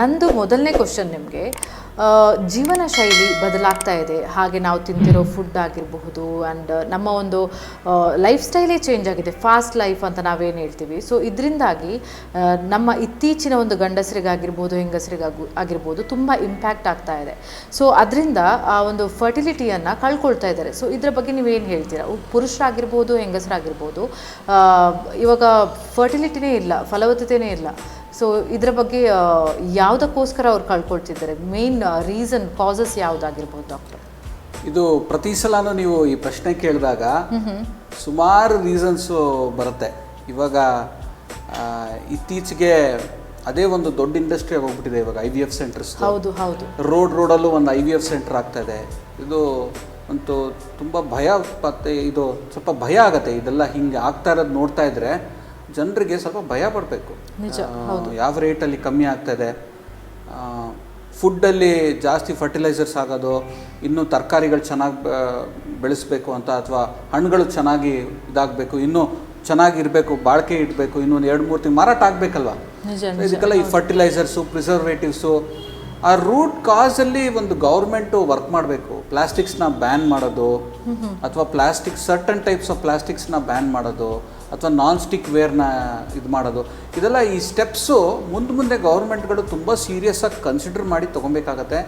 ನಂದು ಮೊದಲನೇ ಕ್ವಶನ್ ನಿಮಗೆ. ಜೀವನ ಶೈಲಿ ಬದಲಾಗ್ತಾ ಇದೆ. ಹಾಗೆ ನಾವು ತಿಂತಿರೋ ಫುಡ್ ಆಗಿರಬಹುದು ಆ್ಯಂಡ್ ನಮ್ಮ ಒಂದು ಲೈಫ್ ಸ್ಟೈಲೇ ಚೇಂಜ್ ಆಗಿದೆ. ಫಾಸ್ಟ್ ಲೈಫ್ ಅಂತ ನಾವೇನು ಹೇಳ್ತೀವಿ. ಸೊ ಇದರಿಂದಾಗಿ ನಮ್ಮ ಇತ್ತೀಚಿನ ಒಂದು ಗಂಡಸರಿಗಾಗಿರ್ಬೋದು, ಹೆಂಗಸರಿಗಾಗು, ಆಗಿರ್ಬೋದು ತುಂಬ ಇಂಪ್ಯಾಕ್ಟ್ ಆಗ್ತಾ ಇದೆ. ಸೊ ಅದರಿಂದ ಆ ಒಂದು ಫರ್ಟಿಲಿಟಿಯನ್ನು ಕಳ್ಕೊಳ್ತಾ ಇದ್ದಾರೆ. ಸೊ ಇದರ ಬಗ್ಗೆ ನೀವೇನು ಹೇಳ್ತೀರಾ? ಪುರುಷರಾಗಿರ್ಬೋದು, ಹೆಂಗಸರಾಗಿರ್ಬೋದು ಇವಾಗ ಫರ್ಟಿಲಿಟಿನೇ ಇಲ್ಲ, ಫಲವತ್ತತೆನೇ ಇಲ್ಲ. ಸೊ ಇದರ ಬಗ್ಗೆ ಯಾವುದಕ್ಕೋಸ್ಕರ ಅವ್ರು ಕಳ್ಕೊಳ್ತಿದ್ದಾರೆ? ಮೇನ್ ರೀಸನ್ ಕಾಸಸ್ ಯಾವುದಾಗಿರ್ಬೋದು ಡಾಕ್ಟರ್ ಇದು ಪ್ರತಿ ಸಲನೂ ನೀವು ಈ ಪ್ರಶ್ನೆ ಕೇಳಿದಾಗ ಸುಮಾರು ರೀಸನ್ಸು ಬರುತ್ತೆ. ಇವಾಗ ಇತ್ತೀಚೆಗೆ ಅದೇ ಒಂದು ದೊಡ್ಡ ಇಂಡಸ್ಟ್ರಿ ಆಗೋಗ್ಬಿಟ್ಟಿದೆ ಇವಾಗ ಐ ವಿ ಎಫ್ ಸೆಂಟರ್ಸ್ ಹೌದು ಹೌದು. ರೋಡ್ ರೋಡಲ್ಲೂ ಒಂದು ಐ ವಿ ಎಫ್ ಸೆಂಟರ್ ಆಗ್ತಾ ಇದೆ. ಇದು ಅಂತೂ ತುಂಬ ಭಯ ಮತ್ತೆ ಇದು ಸ್ವಲ್ಪ ಭಯ ಆಗುತ್ತೆ. ಇದೆಲ್ಲ ಹಿಂಗೆ ಆಗ್ತಾ ಇರೋದು ನೋಡ್ತಾ ಇದ್ರೆ ಜನರಿಗೆ ಸ್ವಲ್ಪ ಭಯ ಪಡಬೇಕು. ನಿಜ, ಯಾವ ರೇಟಲ್ಲಿ ಕಮ್ಮಿ ಆಗ್ತಾ ಇದೆ ಫುಡ್ಡಲ್ಲಿ ಜಾಸ್ತಿ ಫರ್ಟಿಲೈಸರ್ಸ್ ಆಗೋದು ಇನ್ನೂ ತರಕಾರಿಗಳು ಚೆನ್ನಾಗಿ ಬೆಳೆಸಬೇಕು ಅಂತ ಅಥವಾ ಹಣ್ಣುಗಳು ಚೆನ್ನಾಗಿ ಇದಾಗಬೇಕು ಇನ್ನೂ ಚೆನ್ನಾಗಿರಬೇಕು ಬಾಳಿಕೆ ಇಡಬೇಕು ಇನ್ನೊಂದು ಎರಡು ಮೂರು ತಿಂಗಳು ಮಾರಾಟ ಆಗಬೇಕಲ್ವಾ? ಇದಕ್ಕೆಲ್ಲ ಈ ಫರ್ಟಿಲೈಸರ್ಸು ಪ್ರಿಸರ್ವೇಟಿವ್ಸು ಆ ರೂಟ್ ಕಾಸಲ್ಲಿ ಒಂದು ಗೌರ್ಮೆಂಟು ವರ್ಕ್ ಮಾಡಬೇಕು. ಪ್ಲಾಸ್ಟಿಕ್ಸ್ನ ಬ್ಯಾನ್ ಮಾಡೋದು, ಅಥವಾ ಪ್ಲಾಸ್ಟಿಕ್ ಸರ್ಟನ್ ಟೈಪ್ಸ್ ಆಫ್ ಪ್ಲಾಸ್ಟಿಕ್ಸ್ನ ಬ್ಯಾನ್ ಮಾಡೋದು, ಅಥವಾ ನಾನ್ ಸ್ಟಿಕ್ ವೇರ್ನ ಇದು ಮಾಡೋದು. ಇದೆಲ್ಲ ಈ ಸ್ಟೆಪ್ಸು ಮುಂದೆ ಮುಂದೆ ಗೌರ್ಮೆಂಟ್ಗಳು ತುಂಬ ಸೀರಿಯಸ್ ಆಗಿ ಕನ್ಸಿಡರ್ ಮಾಡಿ ತೊಗೊಬೇಕಾಗತ್ತೆ.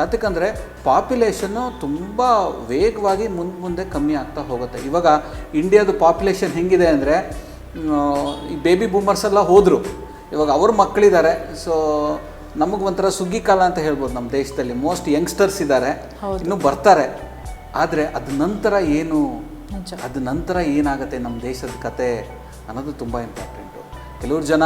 ಯಾತಕ್ಕಂದರೆ ಪಾಪ್ಯುಲೇಷನ್ನು ತುಂಬ ವೇಗವಾಗಿ ಮುಂದೆ ಮುಂದೆ ಕಮ್ಮಿ ಆಗ್ತಾ ಹೋಗುತ್ತೆ. ಇವಾಗ ಇಂಡಿಯಾದ ಪಾಪ್ಯುಲೇಷನ್ ಹೆಂಗಿದೆ ಅಂದರೆ ಈ ಬೇಬಿ ಬೂಮರ್ಸ್ ಎಲ್ಲ ಹೋದರು. ಇವಾಗ ಅವ್ರ ಮಕ್ಕಳಿದ್ದಾರೆ ಸೊ ನಮಗೆ ಒಂಥರ ಸುಗ್ಗಿ ಕಾಲ ಅಂತ ಹೇಳ್ಬೋದು ನಮ್ಮ ದೇಶದಲ್ಲಿ. ಮೋಸ್ಟ್ ಯಂಗ್ಸ್ಟರ್ಸ್ ಇದ್ದಾರೆ. ಇನ್ನು ಬರ್ತಾರೆ. ಆದರೆ ಅದ ನಂತರ ಏನು. ಅದ ನಂತರ ಏನಾಗುತ್ತೆ ನಮ್ಮ ದೇಶದ ಕತೆ ಅನ್ನೋದು ತುಂಬ ಇಂಪಾರ್ಟೆಂಟು ಕೆಲವ್ರು ಜನ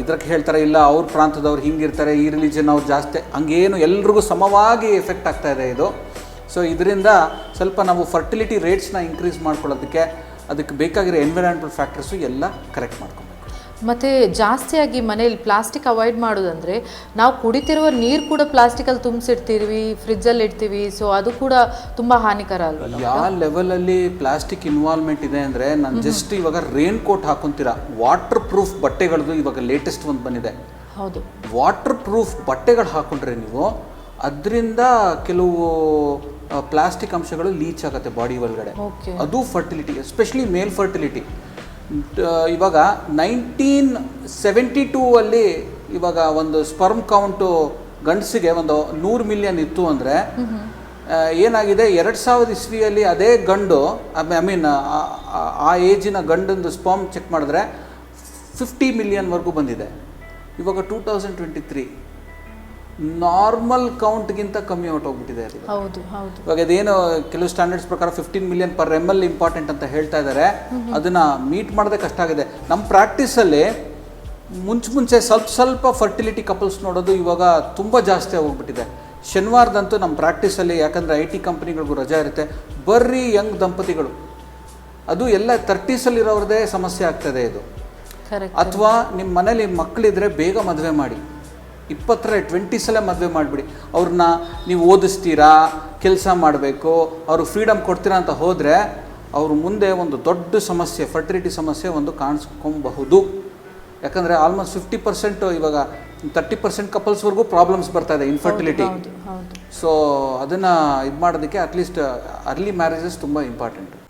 ಇದ್ರಕ್ಕೆ ಹೇಳ್ತಾರೆ ಇಲ್ಲ ಅವ್ರ ಪ್ರಾಂತದವ್ರು ಹಿಂಗಿರ್ತಾರೆ ಈ ರಿಲಿಜನ್ ಅವ್ರು ಜಾಸ್ತಿ ಹಂಗೇನು ಎಲ್ರಿಗೂ ಸಮವಾಗಿ ಎಫೆಕ್ಟ್ ಆಗ್ತಾ ಇದೆ ಇದು. ಸೊ ಇದರಿಂದ ಸ್ವಲ್ಪ ನಾವು ಫರ್ಟಿಲಿಟಿ ರೇಟ್ಸ್ನ ಇನ್ಕ್ರೀಸ್ ಮಾಡ್ಕೊಳ್ಳೋದಕ್ಕೆ ಅದಕ್ಕೆ ಬೇಕಾಗಿರೋ ಎನ್ವಿರಾನ್ಮೆಂಟಲ್ ಫ್ಯಾಕ್ಟರ್ಸು ಎಲ್ಲ ಕರೆಕ್ಟ್ ಮಾಡ್ಕೊಬೇಕು. ಮತ್ತು ಜಾಸ್ತಿಯಾಗಿ ಮನೇಲಿ ಪ್ಲಾಸ್ಟಿಕ್ ಅವಾಯ್ಡ್ ಮಾಡೋದಂದರೆ ನಾವು ಕುಡಿತಿರುವ ನೀರು ಕೂಡ ಪ್ಲಾಸ್ಟಿಕಲ್ಲಿ ತುಂಬಿಸಿಡ್ತೀವಿ ಫ್ರಿಜ್ಜಲ್ಲಿ ಇಡ್ತೀವಿ ಸೊ ಅದು ಕೂಡ ತುಂಬ ಹಾನಿಕರ ಅಲ್ವಾ? ಯಾವ ಲೆವೆಲಲ್ಲಿ ಪ್ಲಾಸ್ಟಿಕ್ ಇನ್ವಾಲ್ವ್ಮೆಂಟ್ ಇದೆ ಅಂದರೆ ನಾನು ಜಸ್ಟ್ ಇವಾಗ ರೇನ್ ಕೋಟ್ ಹಾಕೊಂತೀರಾ? ವಾಟರ್ ಪ್ರೂಫ್ ಬಟ್ಟೆಗಳದ್ದು ಇವಾಗ ಲೇಟೆಸ್ಟ್ ಒಂದು ಬಂದಿದೆ. ಹೌದು. ವಾಟರ್ ಪ್ರೂಫ್ ಬಟ್ಟೆಗಳು ಹಾಕೊಂಡ್ರೆ ನೀವು ಅದರಿಂದ ಕೆಲವು ಪ್ಲಾಸ್ಟಿಕ್ ಅಂಶಗಳು ಲೀಚ್ ಆಗುತ್ತೆ ಬಾಡಿ ಒಳಗಡೆ. ಓಕೆ ಅದು ಫರ್ಟಿಲಿಟಿ ಎಸ್ಪೆಷಲಿ ಮೇಲ್ ಫರ್ಟಿಲಿಟಿ ಇವಾಗ ನೈನ್ಟೀನ್ ಸೆವೆಂಟಿ ಟೂ ಅಲ್ಲಿ ಇವಾಗ ಒಂದು ಸ್ಪರ್ಮ್ ಕೌಂಟು ಗಂಡಸಿಗೆ ಒಂದು ನೂರು ಮಿಲಿಯನ್ ಇತ್ತು ಅಂದರೆ ಏನಾಗಿದೆ? ಎರಡು ಸಾವಿರದ ಇಸ್ವಿಯಲ್ಲಿ ಅದೇ ಗಂಡು ಐ ಮೀನ್ ಆ ಏಜಿನ ಗಂಡಂದು ಸ್ಪರ್ಮ್ ಚೆಕ್ ಮಾಡಿದ್ರೆ ಫಿಫ್ಟಿ ಮಿಲಿಯನ್ವರೆಗೂ ಬಂದಿದೆ. ಇವಾಗ two thousand twenty three normal ಕೌಂಟ್ಗಿಂತ ಕಮ್ಮಿ ಹೊರಟೋಗ್ಬಿಟ್ಟಿದೆ ಅದು. ಹೌದು ಹೌದು. ಇವಾಗ ಅದೇನು ಕೆಲವು ಸ್ಟ್ಯಾಂಡರ್ಡ್ಸ್ ಪ್ರಕಾರ fifteen million per M L important ಅಂತ ಹೇಳ್ತಾ ಇದ್ದಾರೆ ಅದನ್ನ ಮೀಟ್ ಮಾಡೋದೇ ಕಷ್ಟ ಆಗಿದೆ. ನಮ್ಮ ಪ್ರಾಕ್ಟೀಸಲ್ಲಿ ಮುಂಚೆ ಮುಂಚೆ ಸ್ವಲ್ಪ ಸ್ವಲ್ಪ ಫರ್ಟಿಲಿಟಿ ಕಪಲ್ಸ್ ನೋಡೋದು ಇವಾಗ ತುಂಬ ಜಾಸ್ತಿ ಆಗೋಗ್ಬಿಟ್ಟಿದೆ. ಶನಿವಾರದಂತೂ ನಮ್ಮ ಪ್ರಾಕ್ಟೀಸಲ್ಲಿ ಯಾಕಂದರೆ ಐ ಟಿ ಕಂಪ್ನಿಗಳಿಗೂ ರಜಾ ಇರುತ್ತೆ. ಬರ್ರಿ ಯಂಗ್ ದಂಪತಿಗಳು. ಅದು ಎಲ್ಲ ತರ್ಟೀಸಲ್ಲಿರೋರದೇ ಸಮಸ್ಯೆ ಆಗ್ತದೆ ಇದು. ಅಥವಾ ನಿಮ್ಮ ಮನೇಲಿ ಮಕ್ಕಳಿದ್ರೆ ಬೇಗ ಮದುವೆ ಮಾಡಿ. ಇಪ್ಪತ್ತರ ಟ್ವೆಂಟೀಸಲ್ಲೇ ಮದುವೆ ಮಾಡಿಬಿಡಿ. ಅವ್ರನ್ನ ನೀವು ಓದಿಸ್ತೀರಾ ಕೆಲಸ ಮಾಡಬೇಕು ಅವ್ರಿಗೆ ಫ್ರೀಡಮ್ ಕೊಡ್ತೀರಾ ಅಂತ ಹೋದರೆ ಅವ್ರ ಮುಂದೆ ಒಂದು ದೊಡ್ಡ ಸಮಸ್ಯೆ ಫರ್ಟಿಲಿಟಿ ಸಮಸ್ಯೆ ಒಂದು ಕಾಣಿಸ್ಕೊಬಹುದು. ಯಾಕಂದರೆ ಆಲ್ಮೋಸ್ಟ್ ಫಿಫ್ಟಿ ಪರ್ಸೆಂಟು ಇವಾಗ ತರ್ಟಿ ಪರ್ಸೆಂಟ್ ಕಪಲ್ಸ್ವರೆಗೂ ಪ್ರಾಬ್ಲಮ್ಸ್ ಬರ್ತಾ ಇದೆ ಇನ್ಫರ್ಟಿಲಿಟಿ ಸೊ ಅದನ್ನು ಇದು ಮಾಡೋದಕ್ಕೆ ಅಟ್ಲೀಸ್ಟ್ ಅರ್ಲಿ ಮ್ಯಾರೇಜಸ್ ತುಂಬ ಇಂಪಾರ್ಟೆಂಟು